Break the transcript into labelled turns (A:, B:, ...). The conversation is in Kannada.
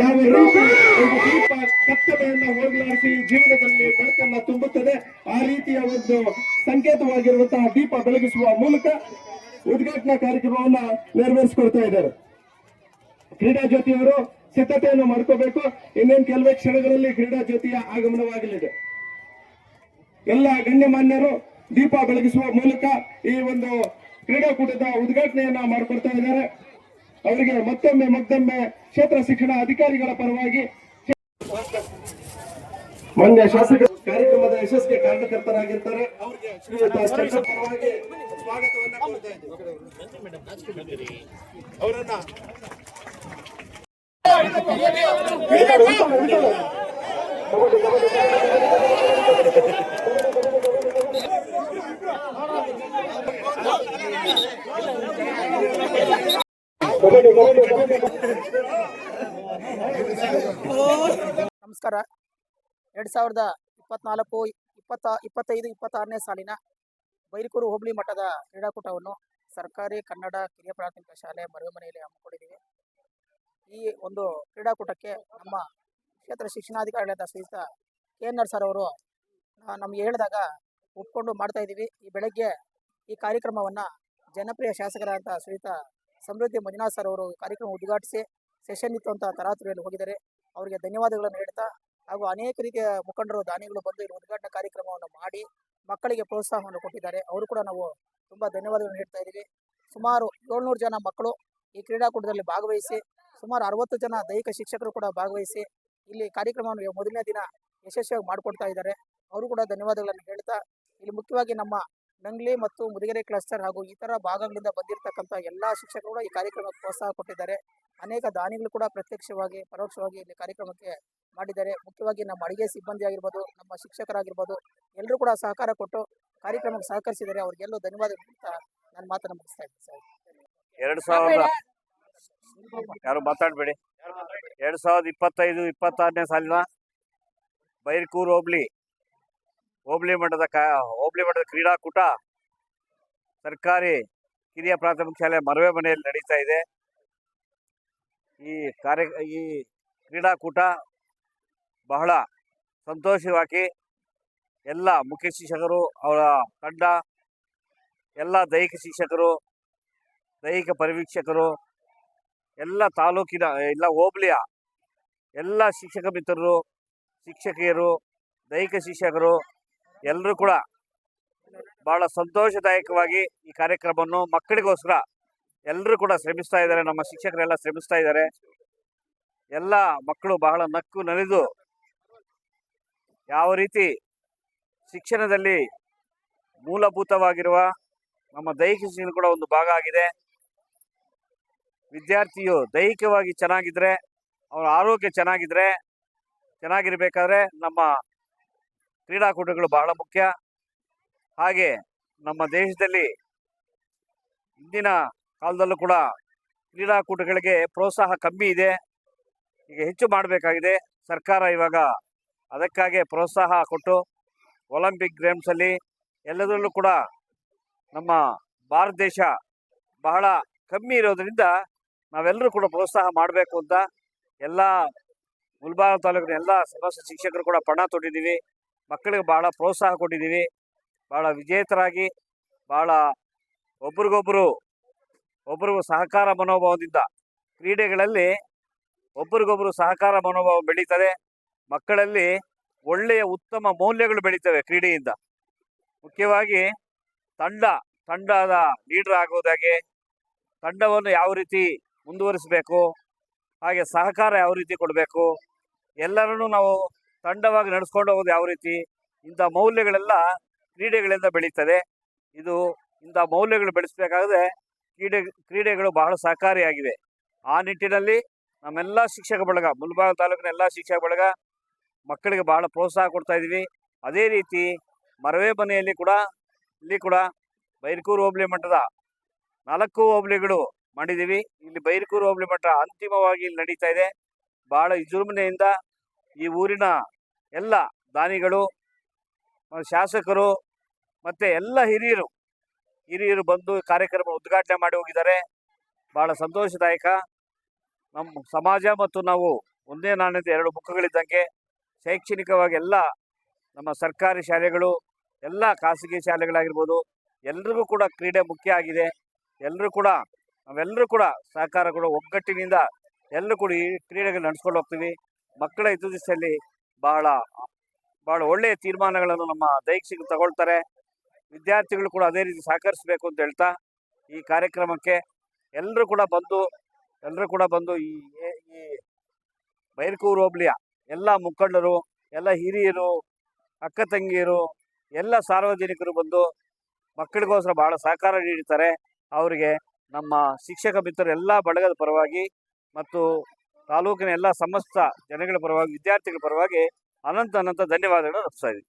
A: ಯಾವ ರೀತಿ ಒಂದು ದೀಪ ಕತ್ತಲೆಯನ್ನ ಹೋಗಲಾಡಿಸಿ ಜೀವನದಲ್ಲಿ ಬೆಳಕನ್ನ ತುಂಬುತ್ತದೆ. ಆ ರೀತಿಯ ಒಂದು ಸಂಕೇತವಾಗಿರುವಂತಹ ದೀಪ ಬೆಳಗಿಸುವ ಮೂಲಕ ಉದ್ಘಾಟನಾ ಕಾರ್ಯಕ್ರಮವನ್ನ ನೆರವೇರಿಸಿಕೊಡ್ತಾ ಇದ್ದಾರೆ. ಕ್ರೀಡಾ ಜ್ಯೋತಿಯವರು ಸಿದ್ಧತೆಯನ್ನು ಮಾಡ್ಕೋಬೇಕು. ಇನ್ನೇನು ಕೆಲವೇ ಕ್ಷಣಗಳಲ್ಲಿ ಕ್ರೀಡಾ ಜ್ಯೋತಿಯ ಆಗಮನವಾಗಲಿದೆ. ಎಲ್ಲ ಗಣ್ಯಮಾನ್ಯರು ದೀಪ ಬೆಳಗಿಸುವ ಮೂಲಕ ಈ ಒಂದು ಕ್ರೀಡಾಕೂಟದ ಉದ್ಘಾಟನೆಯನ್ನ ಮಾಡಿಕೊಡ್ತಾ ಇದ್ದಾರೆ. ಅವರಿಗೆ ಮತ್ತೊಮ್ಮೆ ಮತ್ತೊಮ್ಮೆ ಕ್ಷೇತ್ರ ಶಿಕ್ಷಣ ಅಧಿಕಾರಿಗಳ ಪರವಾಗಿ ಮಾನ್ಯ ಶಾಸಕ ಕಾರ್ಯಕ್ರಮದ ಯಶಸ್ಸಿಗೆ ಕಾರಣಕರ್ತರಾಗಿರ್ತಾರೆ ಅವರಿಗೆ ಪರವಾಗಿ ಸ್ವಾಗತವನ್ನ
B: ನಮಸ್ಕಾರ. ಎರಡು ಸಾವಿರದ ಇಪ್ಪತ್ನಾಲ್ಕು, ಇಪ್ಪತ್ತ, ಇಪ್ಪತ್ತೈದು, ಇಪ್ಪತ್ತಾರನೇ ಸಾಲಿನ ಬೈರಿಕೂರು ಹೋಬಳಿ ಮಠದ ಕ್ರೀಡಾಕೂಟವನ್ನು ಸರ್ಕಾರಿ ಕನ್ನಡ ಕಿರಿಯ ಪ್ರಾಥಮಿಕ ಶಾಲೆ ಮನೆಯಲ್ಲಿ ಹಮ್ಮಿಕೊಂಡಿದ್ದೀವಿ. ಈ ಒಂದು ಕ್ರೀಡಾಕೂಟಕ್ಕೆ ನಮ್ಮ ಕ್ಷೇತ್ರ ಶಿಕ್ಷಣಾಧಿಕಾರಿಗಳಾದ ಶ್ರೀಯುತ ಕೆ ಎನ್ ಆರ್ ಸರ್ ಅವರು ನಮಗೆ ಹೇಳಿದಾಗ ಒಪ್ಕೊಂಡು ಮಾಡ್ತಾ ಇದ್ದೀವಿ. ಈ ಬೆಳಗ್ಗೆ ಈ ಕಾರ್ಯಕ್ರಮವನ್ನು ಜನಪ್ರಿಯ ಶಾಸಕರಾದಂಥ ಶ್ರೀಯುತ ಸಮೃದ್ಧಿ ಮಂಜುನಾಥ್ ಸರ್ ಅವರು ಕಾರ್ಯಕ್ರಮ ಉದ್ಘಾಟಿಸಿ ಸೆಷನ್ ಇತ್ತು ಅಂತ ತರಾತುರಿಯಲ್ಲಿ ಹೋಗಿದ್ದಾರೆ. ಅವರಿಗೆ ಧನ್ಯವಾದಗಳನ್ನು ಹೇಳ್ತಾ ಹಾಗೂ ಅನೇಕ ರೀತಿಯ ಮುಖಂಡರು, ದಾನಿಗಳು ಬಂದು ಇಲ್ಲಿ ಉದ್ಘಾಟನಾ ಕಾರ್ಯಕ್ರಮವನ್ನು ಮಾಡಿ ಮಕ್ಕಳಿಗೆ ಪ್ರೋತ್ಸಾಹವನ್ನು ಕೊಟ್ಟಿದ್ದಾರೆ. ಅವರು ಕೂಡ ನಾವು ತುಂಬ ಧನ್ಯವಾದಗಳನ್ನು ಹೇಳ್ತಾ ಇದ್ದೀವಿ. ಸುಮಾರು ಏಳ್ನೂರು ಜನ ಮಕ್ಕಳು ಈ ಕ್ರೀಡಾಕೂಟದಲ್ಲಿ ಭಾಗವಹಿಸಿ, ಸುಮಾರು ಅರವತ್ತು ಜನ ದೈಹಿಕ ಶಿಕ್ಷಕರು ಕೂಡ ಭಾಗವಹಿಸಿ ಇಲ್ಲಿ ಕಾರ್ಯಕ್ರಮವನ್ನು ಮೊದಲನೇ ದಿನ ಯಶಸ್ವಿಯಾಗಿ ಮಾಡಿಕೊಡ್ತಾ ಇದ್ದಾರೆ. ಅವರು ಕೂಡ ಧನ್ಯವಾದಗಳನ್ನು ಹೇಳ್ತಾ, ಇಲ್ಲಿ ಮುಖ್ಯವಾಗಿ ನಮ್ಮ ನಂಗ್ಲಿ ಮತ್ತು ಮುದಿಗೆರೆ ಕ್ಲಸ್ಟರ್ ಹಾಗೂ ಇತರ ಭಾಗಗಳಿಂದ ಬಂದಿರತಕ್ಕಂಥ ಎಲ್ಲ ಶಿಕ್ಷಕರು ಕೂಡ ಈ ಕಾರ್ಯಕ್ರಮಕ್ಕೆ ಪ್ರೋತ್ಸಾಹ ಕೊಟ್ಟಿದ್ದಾರೆ. ಅನೇಕ ದಾನಿಗಳು ಕೂಡ ಪ್ರತ್ಯಕ್ಷವಾಗಿ ಪರೋಕ್ಷವಾಗಿ ಇಲ್ಲಿ ಕಾರ್ಯಕ್ರಮಕ್ಕೆ ಮಾಡಿದ್ದಾರೆ. ಮುಖ್ಯವಾಗಿ ನಮ್ಮ ಅಡಿಗೆ ಸಿಬ್ಬಂದಿ ಆಗಿರ್ಬೋದು ನಮ್ಮ ಶಿಕ್ಷಕರಾಗಿರ್ಬೋದು ಎಲ್ಲರೂ ಕೂಡ ಸಹಕಾರ ಕೊಟ್ಟು ಕಾರ್ಯಕ್ರಮಕ್ಕೆ ಸಹಕರಿಸಿದ್ದಾರೆ. ಅವ್ರಿಗೆಲ್ಲೂ ಧನ್ಯವಾದ ಅಂತ ನಾನು ಮಾತನ್ನು ಮುಗಿಸ್ತಾ ಇದ್ದೀನಿ ಸರ್.
C: ಎರಡು ಸಾವಿರದ ಯಾರು ಮಾತಾಡಬೇಡಿ. ಎರಡು ಸಾವಿರದ ಇಪ್ಪತ್ತೈದು ಇಪ್ಪತ್ತಾರನೇ ಸಾಲಿನ ಬೈರ್ಕೂರು ಹೋಬ್ಳಿ ಹೋಬ್ಳಿ ಮಟ್ಟದ ಕಾ, ಹೋಬ್ಳಿ ಮಟ್ಟದ ಕ್ರೀಡಾಕೂಟ ಸರ್ಕಾರಿ ಕಿರಿಯ ಪ್ರಾಥಮಿಕ ಶಾಲೆ ಮರವೆ ಮನೆಯಲ್ಲಿ ನಡೀತಾ ಇದೆ. ಈ ಕಾರ್ಯ, ಈ ಕ್ರೀಡಾಕೂಟ ಬಹಳ ಸಂತೋಷವಾಗಿ ಎಲ್ಲ ಮುಖ್ಯ ಶಿಕ್ಷಕರು, ಅವರ ತಂಡ, ಎಲ್ಲ ದೈಹಿಕ ಶಿಕ್ಷಕರು, ದೈಹಿಕ ಪರಿವೀಕ್ಷಕರು, ಎಲ್ಲ ತಾಲೂಕಿನ, ಎಲ್ಲ ಹೋಬಳಿಯ ಎಲ್ಲ ಶಿಕ್ಷಕ ಮಿತ್ರರು, ಶಿಕ್ಷಕಿಯರು, ದೈಹಿಕ ಶಿಕ್ಷಕರು ಎಲ್ಲರೂ ಕೂಡ ಬಹಳ ಸಂತೋಷದಾಯಕವಾಗಿ ಈ ಕಾರ್ಯಕ್ರಮವನ್ನು ಮಕ್ಕಳಿಗೋಸ್ಕರ ಎಲ್ಲರೂ ಕೂಡ ಶ್ರಮಿಸ್ತಾ ಇದ್ದಾರೆ. ನಮ್ಮ ಶಿಕ್ಷಕರೆಲ್ಲ ಶ್ರಮಿಸ್ತಾ ಇದ್ದಾರೆ. ಎಲ್ಲ ಮಕ್ಕಳು ಬಹಳ ನಕ್ಕು ನಲಿದು ಯಾವ ರೀತಿ ಶಿಕ್ಷಣದಲ್ಲಿ ಮೂಲಭೂತವಾಗಿರುವ ನಮ್ಮ ದೈಹಿಕ ಶಿಕ್ಷಣ ಕೂಡ ಒಂದು ಭಾಗ ಆಗಿದೆ. ವಿದ್ಯಾರ್ಥಿಯು ದೈಹಿಕವಾಗಿ ಚೆನ್ನಾಗಿದ್ರೆ, ಅವರ ಆರೋಗ್ಯ ಚೆನ್ನಾಗಿದ್ರೆ, ಚೆನ್ನಾಗಿರ್ಬೇಕಾದ್ರೆ ನಮ್ಮ ಕ್ರೀಡಾಕೂಟಗಳು ಬಹಳ ಮುಖ್ಯ. ಹಾಗೆ ನಮ್ಮ ದೇಶದಲ್ಲಿ ಇಂದಿನ ಕಾಲದಲ್ಲೂ ಕೂಡ ಕ್ರೀಡಾಕೂಟಗಳಿಗೆ ಪ್ರೋತ್ಸಾಹ ಕಮ್ಮಿ ಇದೆ. ಈಗ ಹೆಚ್ಚು ಮಾಡಬೇಕಾಗಿದೆ. ಸರ್ಕಾರ ಇವಾಗ ಅದಕ್ಕಾಗಿ ಪ್ರೋತ್ಸಾಹ ಕೊಟ್ಟು ಒಲಿಂಪಿಕ್ ಗೇಮ್ಸಲ್ಲಿ ಎಲ್ಲದರಲ್ಲೂ ಕೂಡ ನಮ್ಮ ಭಾರತ ದೇಶ ಬಹಳ ಕಮ್ಮಿ ಇರೋದರಿಂದ ನಾವೆಲ್ಲರೂ ಕೂಡ ಪ್ರೋತ್ಸಾಹ ಮಾಡಬೇಕು ಅಂತ ಎಲ್ಲ ಮುಲ್ಬಾರ ತಾಲೂಕಿನ ಎಲ್ಲ ಸಮಸ್ತ ಶಿಕ್ಷಕರು ಕೂಡ ಪಣ ತೊಟ್ಟಿದ್ದೀವಿ. ಮಕ್ಕಳಿಗೆ ಬಹಳ ಪ್ರೋತ್ಸಾಹ ಕೊಟ್ಟಿದ್ದೀವಿ. ಬಹಳ ವಿಜೇತರಾಗಿ ಬಹಳ ಒಬ್ರಿಗೊಬ್ಬರು ಒಬ್ರಿಗೂ ಸಹಕಾರ ಮನೋಭಾವದಿಂದ ಕ್ರೀಡೆಗಳಲ್ಲಿ ಒಬ್ರಿಗೊಬ್ರು ಸಹಕಾರ ಮನೋಭಾವ ಬೆಳೀತದೆ. ಮಕ್ಕಳಲ್ಲಿ ಒಳ್ಳೆಯ ಉತ್ತಮ ಮೌಲ್ಯಗಳು ಬೆಳೀತವೆ ಕ್ರೀಡೆಯಿಂದ. ಮುಖ್ಯವಾಗಿ ತಂಡ, ತಂಡದ ಲೀಡರ್ ಆಗೋದಾಗೆ ತಂಡವನ್ನು ಯಾವ ರೀತಿ ಮುಂದುವರಿಸಬೇಕು, ಹಾಗೆ ಸಹಕಾರ ಯಾವ ರೀತಿ ಕೊಡಬೇಕು, ಎಲ್ಲರನ್ನೂ ನಾವು ತಂಡವಾಗಿ ನಡೆಸ್ಕೊಂಡು ಹೋಗೋದು ಯಾವ ರೀತಿ? ಇಂಥ ಮೌಲ್ಯಗಳೆಲ್ಲ ಕ್ರೀಡೆಗಳಿಂದ ಬೆಳೀತದೆ. ಇದು ಇಂಥ ಮೌಲ್ಯಗಳು ಬೆಳೆಸಬೇಕಾದ್ರೆ ಕ್ರೀಡೆ, ಕ್ರೀಡೆಗಳು ಬಹಳ ಸಹಕಾರಿಯಾಗಿವೆ. ಆ ನಿಟ್ಟಿನಲ್ಲಿ ನಮ್ಮೆಲ್ಲ ಶಿಕ್ಷಕ ಬಳಗ, ಮುಲ್ಬಾಗ ತಾಲೂಕಿನ ಎಲ್ಲ ಶಿಕ್ಷಕ ಬಳಗ ಮಕ್ಕಳಿಗೆ ಬಹಳ ಪ್ರೋತ್ಸಾಹ ಕೊಡ್ತಾ ಇದ್ದೀವಿ. ಅದೇ ರೀತಿ ಮರವೇ ಮನೆಯಲ್ಲಿ ಕೂಡ, ಇಲ್ಲಿ ಕೂಡ ಬೈರ್ಕೂರು ಹೋಬಳಿ ಮಠದ ನಾಲ್ಕು ಹೋಬಳಿಗಳು ಮಾಡಿದ್ದೀವಿ. ಇಲ್ಲಿ ಬೈರ್ಕೂರು ಹೋಬಳಿ ಮಠ ಅಂತಿಮವಾಗಿ ಇಲ್ಲಿ ನಡೀತಾ ಇದೆ. ಬಹಳ ವಿಜೃಂಭಣೆಯಿಂದ ಈ ಊರಿನ ಎಲ್ಲ ದಾನಿಗಳು ಶಾಸಕರು ಮತ್ತೆ ಎಲ್ಲ ಹಿರಿಯರು. ಹಿರಿಯರು ಬಂದು ಕಾರ್ಯಕ್ರಮ ಉದ್ಘಾಟನೆ ಮಾಡಿ ಹೋಗಿದ್ದಾರೆ. ಬಹಳ ಸಂತೋಷದಾಯಕ. ನಮ್ಮ ಸಮಾಜ ಮತ್ತು ನಾವು ಒಂದೇ ನಾಣ್ಯದ ಎರಡು ಮುಖಗಳಿದ್ದಂಗೆ ಶೈಕ್ಷಣಿಕವಾಗಿ ಎಲ್ಲ ನಮ್ಮ ಸರ್ಕಾರಿ ಶಾಲೆಗಳು, ಎಲ್ಲ ಖಾಸಗಿ ಶಾಲೆಗಳಾಗಿರ್ಬೋದು, ಎಲ್ರಿಗೂ ಕೂಡ ಕ್ರೀಡೆ ಮುಖ್ಯ ಆಗಿದೆ. ಎಲ್ಲರೂ ಕೂಡ ನಾವೆಲ್ಲರೂ ಕೂಡ ಸಹಕಾರ ಕೂಡ ಒಗ್ಗಟ್ಟಿನಿಂದ ಎಲ್ಲರೂ ಕೂಡ ಈ ಕ್ರೀಡೆಗಳು ನಡೆಸ್ಕೊಂಡು ಹೋಗ್ತೀವಿ. ಮಕ್ಕಳ ಹಿತದೃಷ್ಟಿಯಲ್ಲಿ ಬಹಳ ಬಹಳ ಒಳ್ಳೆಯ ತೀರ್ಮಾನಗಳನ್ನು ನಮ್ಮ ದೈಹಿಕ ತಗೊಳ್ತಾರೆ. ವಿದ್ಯಾರ್ಥಿಗಳು ಕೂಡ ಅದೇ ರೀತಿ ಸಹಕರಿಸಬೇಕು ಅಂತ ಹೇಳ್ತಾ ಈ ಕಾರ್ಯಕ್ರಮಕ್ಕೆ ಎಲ್ಲರೂ ಕೂಡ ಬಂದು ಎಲ್ಲರೂ ಕೂಡ ಬಂದು ಈ ಈ ಬೈರ್ಕೂರು ಹೋಬಳಿಯ ಎಲ್ಲ ಮುಖಂಡರು, ಎಲ್ಲ ಹಿರಿಯರು, ಅಕ್ಕ ತಂಗಿಯರು, ಎಲ್ಲ ಸಾರ್ವಜನಿಕರು ಬಂದು ಮಕ್ಕಳಿಗೋಸ್ಕರ ಬಹಳ ಸಹಕಾರ ನೀಡುತ್ತಾರೆ ಅವರಿಗೆ ನಮ್ಮ ಶಿಕ್ಷಕ ಮಿತ್ರರು ಎಲ್ಲ ಬಳಗದ ಪರವಾಗಿ ಮತ್ತು ತಾಲೂಕಿನ ಎಲ್ಲ ಸಮಸ್ತ ಜನಗಳ ಪರವಾಗಿ ವಿದ್ಯಾರ್ಥಿಗಳ ಪರವಾಗಿ ಅನಂತ ಅನಂತ ಧನ್ಯವಾದಗಳನ್ನು ರಚಿಸ್ತಾ ಇದ್ದೀನಿ.